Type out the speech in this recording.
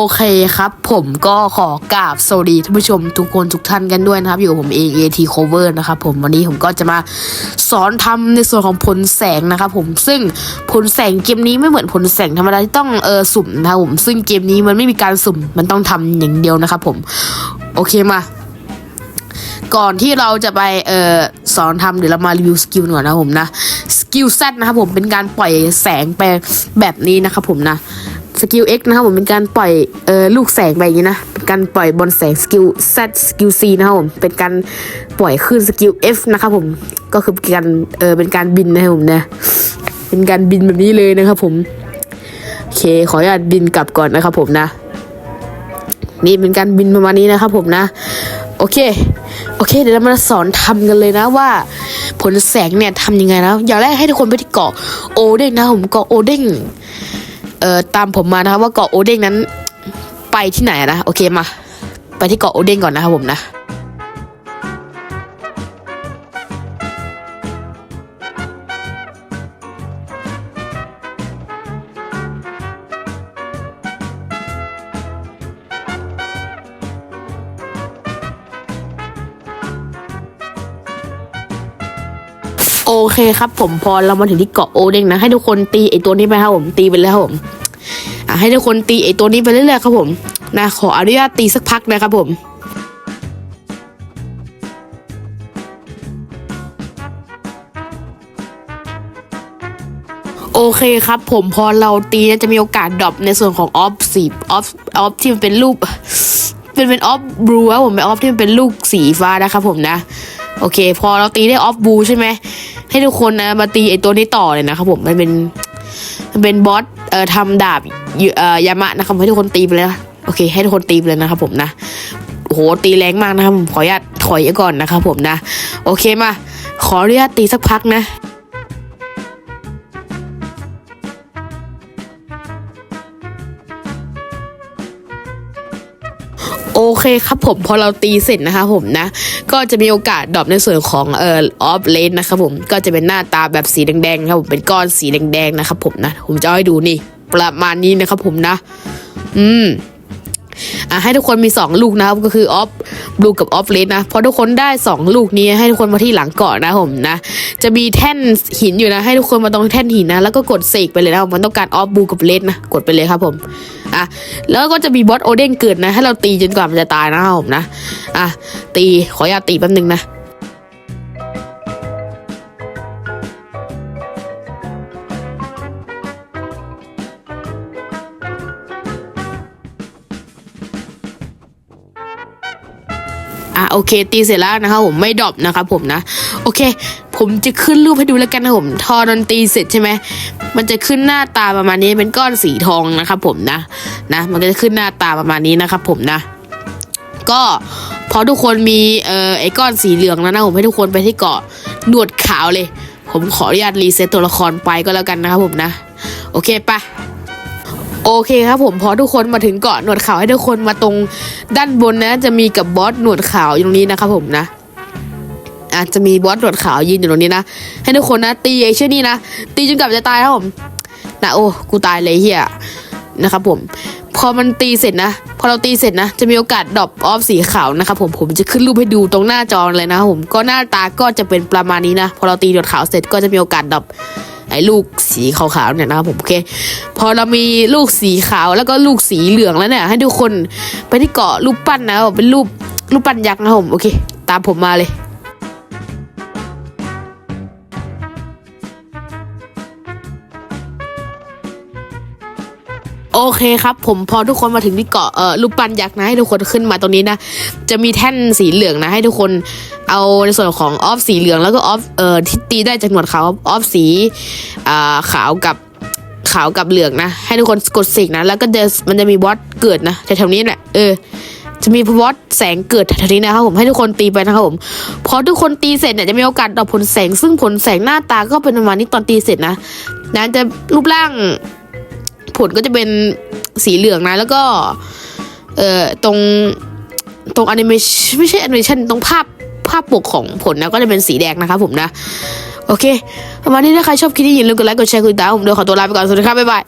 โอเคครับ ผมก็ขอกราบสวัสดีท่านผู้ชมทุกคนทุกท่านกันด้วยนะครับ อยู่กับผมเอง AT Cover นะครับผมวันนี้ผมก็จะมาสอนทำในส่วนของผลแสงนะครับผมซึ่งผลแสงเกมนี้ไม่เหมือนผลแสงธรรมดาที่ต้องเออสุ่มนะครับผมซึ่งเกมนี้มันไม่มีการสุ่มมันต้องทำอย่างเดียวนะครับผมโอเคมา ก่อนที่เราจะไปเออสอนทำเดี๋ยวเรามารีวิวสกิลก่อนนะผมนะสกิล Z นะครับผมเป็นการปล่อยแสงไปแบบนี้นะครับผมนะ สกิล X นะครับผมเป็นการปล่อยเอ่อลูกแสงไปอย่างนี้นะ เป็นการปล่อยบอลแสงสกิล Z สกิล C นะครับผม เป็นการปล่อยขึ้นสกิล F นะครับผม ก็คือเป็นการเออเป็นการบินนะครับผมนะ เป็นการบินแบบนี้เลยนะครับผม โอเค ขออนุญาตบินกลับก่อนนะครับผมนะ นี่เป็นการบินประมาณนี้นะครับผมนะ โอเค โอเค เดี๋ยวเรามาสอนทำกันเลยนะว่าผลแสงเนี่ยทำยังไงนะ อย่างแรกให้ทุกคนไปที่เกาะโอเด้งนะผมเกาะโอเด้ง เอ่อตามผมมานะครับว่าเกาะโอเด้งนั้นไปที่ไหนนะโอเคมา ไปที่เกาะโอเด้งก่อนนะครับผมนะ โอเคครับผมพอเรามาถึงที่เกาะโอเด้งนะให้ทุกคนตีไอตัวนี้ไปครับผมตีไปเลยครับผมอะให้ทุกคนตีไอตัวนี้ไปเรื่อยๆครับผมนะขออนุญาตตีสักพักนะครับผมโอเคครับผมพอเราตีจะมีโอกาสดรอปในส่วนของออฟสีออฟออฟที่มันเป็นรูปเป็นเป็นออฟบลูครับผมเป็นออฟที่มันเป็นลูกสีฟ้านะครับผมนะ โอเค พอเราตีได้ออฟบลูใช่ไหม ให้ทุกคนนะมาตีไอตัวนี้ต่อเลยนะครับผมมันเป็นมันเป็นบอสเอ่อทำดาบเอ่อยามะนะครับให้ทุกคนตีไปเลยนะโอเค ให้ทุกคนตีไปเลยนะครับผมนะโหตีแรงมากนะครับผมขออนุญาตถอยก่อนนะครับผมนะ โอเคมา ขออนุญาตตีสักพักนะ โอเคครับผมพอเราตีเสร็จนะคะผมนะ ก็จะมีโอกาสดรอปในส่วนของเอ่อออฟเลนนะครับผมก็จะเป็นหน้าตาแบบสีแดงๆครับผมเป็นก้อนสีแดงๆนะครับผมนะ ผมจะให้ดูนี่ ประมาณนี้นะครับผมนะ อืมอะให้ทุกคนมี 2 ลูกนะครับก็คือออฟบลูกับออฟเลนนะพอทุกคนได้ 2 ลูกนี้ให้ทุกคนมาที่หลังเกาะนะผมนะ จะมีแท่นหินอยู่นะ ให้ทุกคนมาตรงแท่นหินนะ แล้วก็กดเสกไปเลยนะผมมันต้องการออฟบลูกับเลนนะกดไปเลยครับผม อะแล้วก็จะมีบอสโอเด้งเกิดนะ ให้เราตีจนกว่ามันจะตายนะครับผมนะอะตีขออย่าตตีแป๊บนึงนะอะโอเคตีเสร็จแล้วนะครับผมไม่ดรอปนะครับผมนะ โอเค ผมจะขึ้นรูปให้ดูแล้วกันนะผมทอดนตรีเสร็จใช่ไหมมันจะขึ้นหน้าตาประมาณนี้เป็นก้อนสีทองนะครับผมนะนะมันก็จะขึ้นหน้าตาประมาณนี้นะครับผมนะ ก็พอทุกคนมีเอ่อไอ้ก้อนสีเหลืองแล้วนะผมให้ทุกคนไปที่เกาะหนวดขาวเลย ผมขออนุญาตรีเซ็ตตัวละครไปก็แล้วกันนะครับผมนะ โอเคปะโอเคครับผมพอทุกคนมาถึงเกาะหนวดขาวให้ทุกคนมาตรงด้านบนนะ จะมีกับบอสหนวดขาวอยู่ตรงนี้นะครับผมนะ อาจจะมีบอสหนวดขาวยืนอยู่ตรงนี้นะ ให้ทุกคนนะ ตีไอ้เชื่อนี่นะ ตีจนกลับจะตายครับผมนะโอ้กูตายเลยเฮียนะครับผม พอมันตีเสร็จนะ พอเราตีเสร็จนะ จะมีโอกาสดรอปออฟสีขาวนะครับผมผมจะขึ้นรูปให้ดูตรงหน้าจอเลยนะผมก็หน้าตาก็จะเป็นประมาณนี้นะ พอเราตีหนวดขาวเสร็จก็จะมีโอกาสดรอปไอ้ลูกสีขาวๆเนี่ยนะครับผมโอเค พอเรามีลูกสีขาวแล้วก็ลูกสีเหลืองแล้วเนี่ย ให้ทุกคนไปที่เกาะรูปปั้นนะเป็นรูปรูปปั้นยักษ์นะผมโอเค ตามผมมาเลย โอเคครับ ผมพอทุกคนมาถึงที่เกาะเอ่อรูปปั้นยักษ์นะให้ทุกคนขึ้นมาตรงนี้นะ จะมีแท่นสีเหลืองนะให้ทุกคนเอาในส่วนของออฟสีเหลืองแล้วก็ออฟเอ่อที่ตีได้จากหนวดขาวออฟสีอ่าขาวกับขาวกับเหลืองนะ ให้ทุกคนกดสิกนะ แล้วก็จะมันจะมีบอสเกิดนะแถวๆนี้แหละเออจะมีบอสแสงเกิดแถวนี้นะครับผมให้ทุกคนตีไปนะครับผมพอทุกคนตีเสร็จเนี่ยจะมีโอกาสดอกผลแสง ซึ่งผลแสงหน้าตาก็เป็นประมาณนี้ตอนตีเสร็จนะนั้นจะรูปร่าง ผลก็จะเป็นสีเหลืองนะ แล้วก็เอ่อตรงตรงแอนิเมชันไม่ใช่แอนิเมชันตรงภาพภาพปกของผลนะก็จะเป็นสีแดงนะคะผมนะ โอเคประมาณนี้ถ้าใครชอบคลิปนี้อย่าลืมกดไลค์กดแชร์กดติดตามผมเดี๋ยวขอตัวลาไปก่อนสวัสดีครับบ๊ายบาย